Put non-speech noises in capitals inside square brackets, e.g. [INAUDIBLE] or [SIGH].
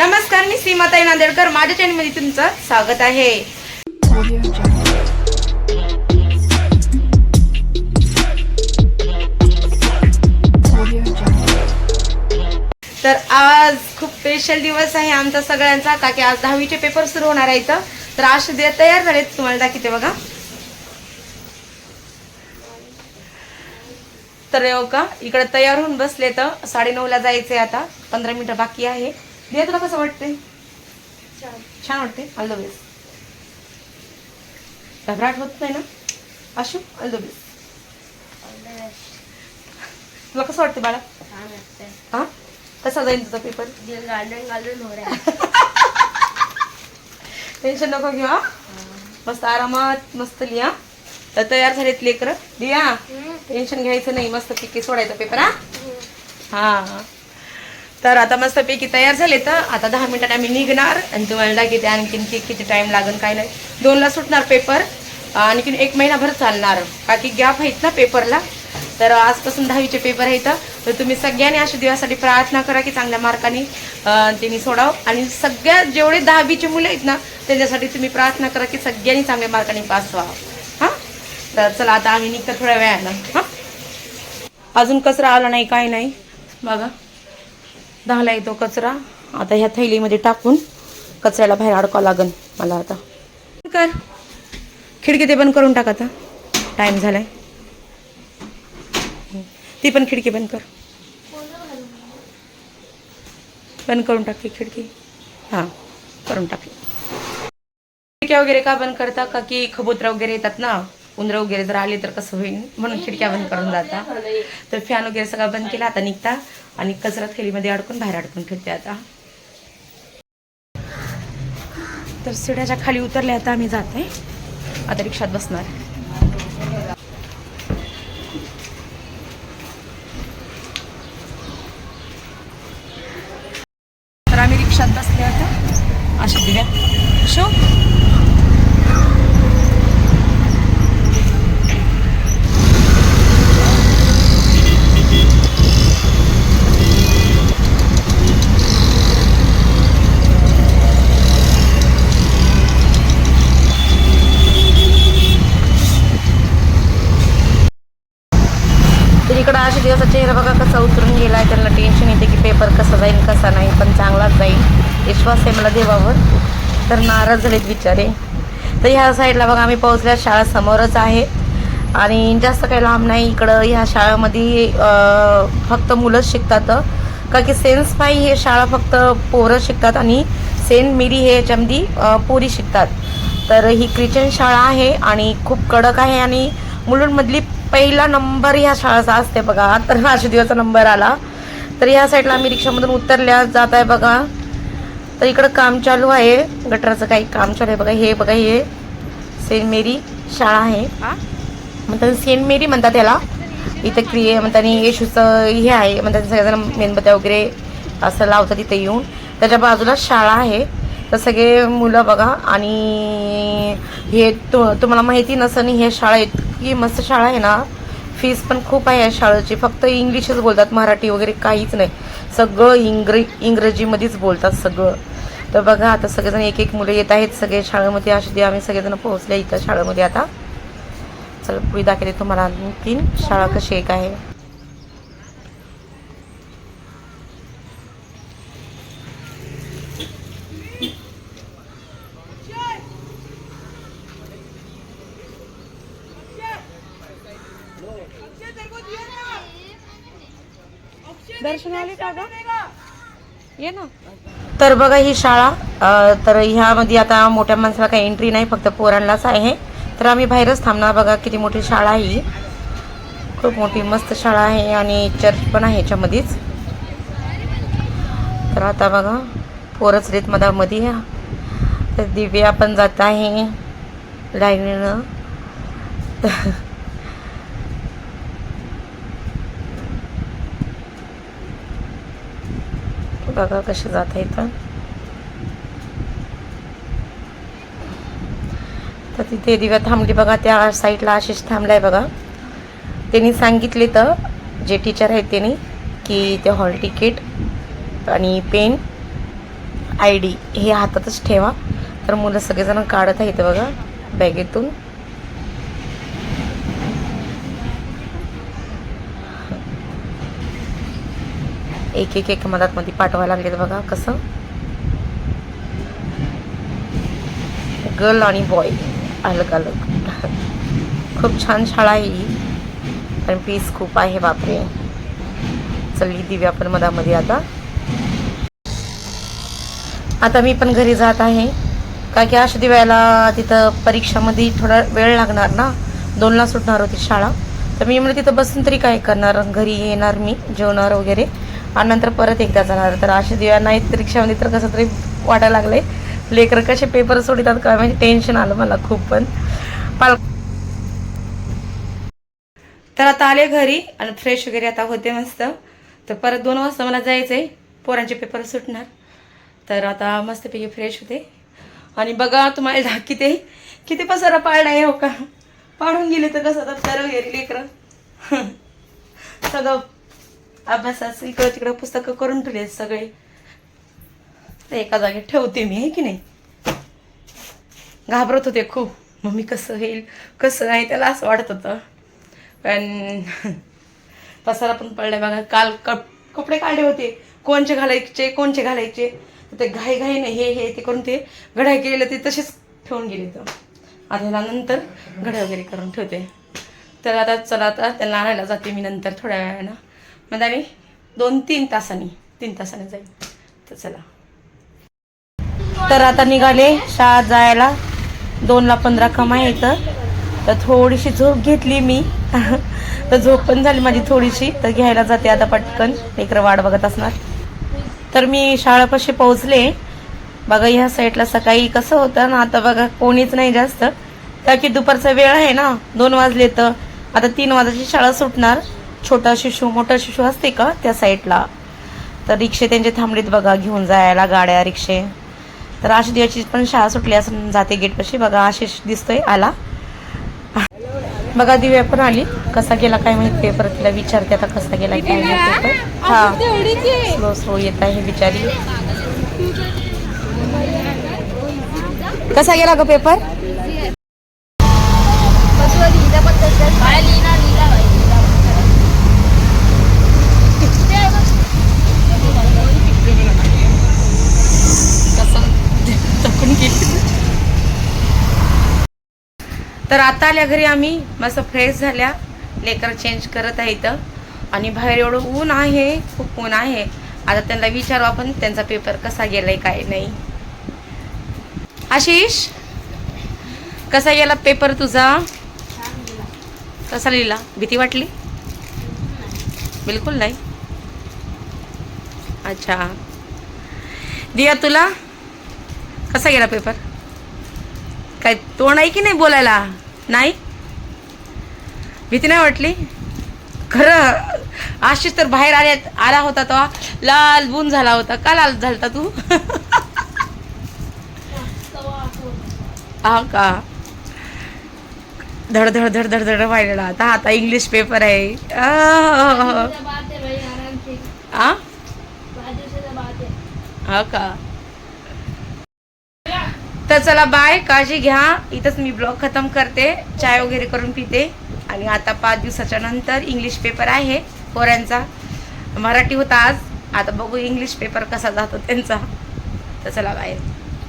नमस्कार मी सीमाताई नांदेडकर माझ्या चॅनलमध्ये तुमचं स्वागत आहे. तर आज खूप स्पेशल दिवस आहे आमचा सगळ्यांचा का की आज दहावीचे पेपर सुरू होणार आहेत तर आज सध्या तयार झालेत. तुम्हाला दाखवते बघा. तर येऊ का इकडे तयार होऊन बसले तर साडेनऊला जायचंय आता. पंधरा मिनिटं बाकी आहे. दे तुला कसं वाटते छान. वाटते ऑल द बेस्ट घबराट होत नाही ना? अशू ऑल द बेस्ट तुला कसं वाटते बाळा? हा? कसा जाईल तुझा पेपर टेन्शन [LAUGHS] नको घेऊ हा? मस्त आरामात मस्त लिहा. तर तयार झालेत लेकर. लिहा. टेन्शन घ्यायचं नाही. मस्त पिके सोडायचा पेपर हा? हा. तर आता मस्तपैकी तयार झाले तर आता दहा मिनिटात आम्ही निघणार. आणि तुम्हाला दाखवते आणखीन की किती टाईम लागेल काय नाही. दोनला सुटणार पेपर आणखीन एक महिनाभर चालणार. बाकी गॅप आहेत ना पेपरला तर आजपासून दहावीचे पेपर आहेत. तर तुम्ही सगळ्यांनी अशा दिवसासाठी प्रार्थना करा की चांगल्या मार्काने त्यांनी सोडाव. आणि सगळ्या जेवढे दहावीचे मुलं आहेत ना त्याच्यासाठी तुम्ही प्रार्थना करा की सगळ्यांनी चांगल्या मार्काने पास व्हावं. हां? तर चला आता आम्ही निघतो थोड्या वेळानं. हां? अजून कचरा आला नाही काय नाही. बघा. दहाला येतो कचरा. आता ह्या थैलीमध्ये टाकून कचऱ्याला बाहेर अडकावं लागन मला आता. कर. खिडकी ते बंद करून टाक आता. टाईम झालाय. ती पण खिडकी बंद कर. बंद करून टाकली खिडकी. हां करून टाकली खिडक्या वगैरे का बंद करता का? की खबोत्रा वगैरे येतात ना? उंदरं वगैरे जर आले तर कसं होईल? म्हणून खिडक्या बंद करून जाता. तर फॅन वगैरे सगळं बंद केला आता निघता. आणि कचरा थैलीमध्ये अडकून बाहेर अडकून ठेवते आता. तर सिड्याच्या खाली उतरले आता आम्ही जाते. आता रिक्षात बसणार. तर आम्ही रिक्षात बसले आता. अशा दिव्या. शो तर त्याचा चेहरा बघा कसा उतरून गेला त्यांना टेन्शन येते की पेपर कसा जाईल कसा नाही पण चांगलाच जाईल. विश्वास आहे मला देवावर. तर नाराज झालेत बिचारे. तर ह्या साईडला बघा आम्ही पोहोचल्या शाळा समोरच आहे. आणि जास्त काही लांब नाही इकडं. ह्या शाळेमध्ये फक्त मुलंच शिकतात. का की सेन्स फाई हे शाळा फक्त पोरं शिकतात आणि सेंट मेरी हे याच्यामध्ये पोरी शिकतात. तर ही ख्रिश्चन शाळा आहे आणि खूप कडक आहे आणि मुलुंडमधली पहिला नंबर ह्या शाळेचा असते बघा. तर अशा दिवसाचा नंबर आला. तर ह्या साईडला आम्ही रिक्षामधून उतरल्या जात आहे बघा. तर इकडं काम चालू आहे. गटराचं काही काम चालू आहे बघा. हे बघा हे सेंट मेरी शाळा आहे. म्हणतात सेंट मेरी म्हणतात त्याला इथं क्रिये म्हणतात येशूचं हे आहे. म्हणतात सगळेजण मेणबत्त्या वगैरे असं लावतात तिथे येऊन. त्याच्या बाजूला शाळा आहे. तर सगळे मुलं बघा आणि हे तु तुम्हाला माहिती नसं हे शाळा इतकी मस्त शाळा आहे ना फीस पण खूप आहे या शाळेची. फक्त इंग्लिशच बोलतात मराठी वगैरे काहीच नाही. सगळं इंग्र इंग्रजीमध्येच बोलतात सगळं. तर बघा आता सगळेजण एक एक मुलं येत आहेत सगळे शाळेमध्ये. अशी आम्ही सगळेजण पोहोचले इथं शाळेमध्ये आता. चल पुढे दाखवते तुम्हाला आणखीन शाळा कशी एक आहे. दर्शन आले का ग ये ना. तर बघा ही शाळा तर ह्यामध्ये आता मोठ्या माणसाला काही एंट्री नाही फक्त पोरांनाच आहे. तर आम्ही बाहेरच थांबणार बघा किती मोठी शाळा आहे ही. खूप मोठी मस्त शाळा आहे आणि चर्च पण आहे याच्यामध्येच. तर आता बघा पोरच रेत मधामध्ये तर दिव्या पण जात आहे. लाईनीनं. बघा कसे जात आहे तर तर तिथे दिव्या थांबली बघा त्या साईडला आशिष थांबलाय बघा. त्यांनी सांगितले तर जे टीचर आहेत त्यांनी की ते हॉल तिकीट आणि पेन आय डी हे हातातच ठेवा. तर मुलं सगळेजण काढत आहेत बघा बॅगेतून. एक एक एक मधात मध्ये पाठवायला लागलेत बघा कसं. गर्ल आणि बॉय अलग अलग. खूप छान शाळा आहे ही. पण फीस खूप आहे बापरे. चलली दिव्या आपण मधामध्ये आता. आता मी पण घरी जात आहे. का की अशा दिव्याला तिथं परीक्षामध्ये थोडा वेळ लागणार ना. दोनला सुटणार होती शाळा. तर मी म्हणलं तिथं बसून तरी काय करणार? घरी येणार मी जेवणार वगैरे. आणि नंतर परत एकदा जाणार. तर अशा दिव्या नाहीत रिक्षामध्ये तर कसं तरी वाटायला लागले लेकर कसे पेपर सोडतात काय म्हणजे टेन्शन आलं मला खूप पण. पाल तर आता आले घरी आणि फ्रेश वगैरे आता होते मस्त. तर परत दोन वाजता मला जायचं आहे पोरांचे पेपर सुटणार. तर आता मस्तपैकी फ्रेश होते. आणि बघा तुम्हाला धा- किती किती पसारा पाळला आहे हो का? पाडून गेले तर कसं तर वगैरे लेकरं. [LAUGHS] सगळं अभ्यासाचं इकडं तिकडं पुस्तकं करून ठेवले सगळे. एका जागी ठेवते मी हे की नाही? घाबरत होते खूप. मम्मी कसं होईल कसं नाही त्याला असं वाटत होतं. पण [LAUGHS] पसारा पण पडला बघा. काल कप कपडे काढले होते. कोणचे घालायचे कोणचे घालायचे? ते घाई घाई नाही हे हे ते करून ते घडाई केलेलं ते तसेच ठेवून गेले तर आता नंतर घड्या वगैरे करून ठेवते. तर आता चला आता त्यांना आणायला जाते मी नंतर थोड्या वेळानं. मग आम्ही दोन तीन तासांनी तीन तासाने जाईल. तर चला. तर आता निघाले शाळेत जायला. दोनला पंधरा कमाई येतं तर थोडीशी झोप घेतली मी. तर झोप पण झाली माझी थोडीशी. तर घ्यायला जाते आता पटकन. लेकरं वाट बघत असणार. तर मी शाळापाशी पोहोचले. बघा ह्या साईडला सकाळी कसं होतं ना आता बघा कोणीच नाही जास्त. का की दुपारचा वेळ आहे ना दोन वाजले तर. आता तीन वाजाची शाळा सुटणार. छोटा शिशू मोठा शिशू असते का त्या साईडला? तर रिक्षे त्यांचे थांबलेत बघा घेऊन जायला गाड्या रिक्षे. तर आशिष दिवाची पण शाळा सुटली असं जाते गेटपाशी बघा आशिष दिसतोय आला. बघा दिव्या पण आली. कसा गेला काय माहिती पेपर तिला विचारते आता कसा गेला काय पेपर हा. स्लो स्लो येत आहे बिचारी. कसा गेला ग पेपर तर आता आल्या घरी आम्ही. मस्त फ्रेश झाल्या. लेकर चेंज करत आहे इथं. आणि बाहेर एवढं ऊन आहे. खूप ऊन आहे. आता त्यांना विचारू आपण त्यांचा पेपर कसा गेलाय काय नाही. आशिष कसा गेला पेपर तुझा? कसा लिहिला? भीती वाटली? बिलकुल नाही. अच्छा. दिया तुला? कसा गेला पेपर काय तोंड आहे की नाही बोलायला? नाही? भीती नाही वाटली? खरं आशिष तर बाहेर आले आला होता तेव्हा. लाल बुन झाला होता. का लाल झालता तू? हा का? धड धड धड धड धड व्हायला आता. आता इंग्लिश पेपर आहे? हा का? तर चला बाय काळजी घ्या. इथंच मी ब्लॉग खतम करते. चाय वगैरे करून पिते. आणि आता पाच दिवसाच्या नंतर इंग्लिश पेपर आहे. पोऱ्यांचा मराठी होता आज. आता बघू इंग्लिश पेपर कसा जातो त्यांचा. तर चला बाय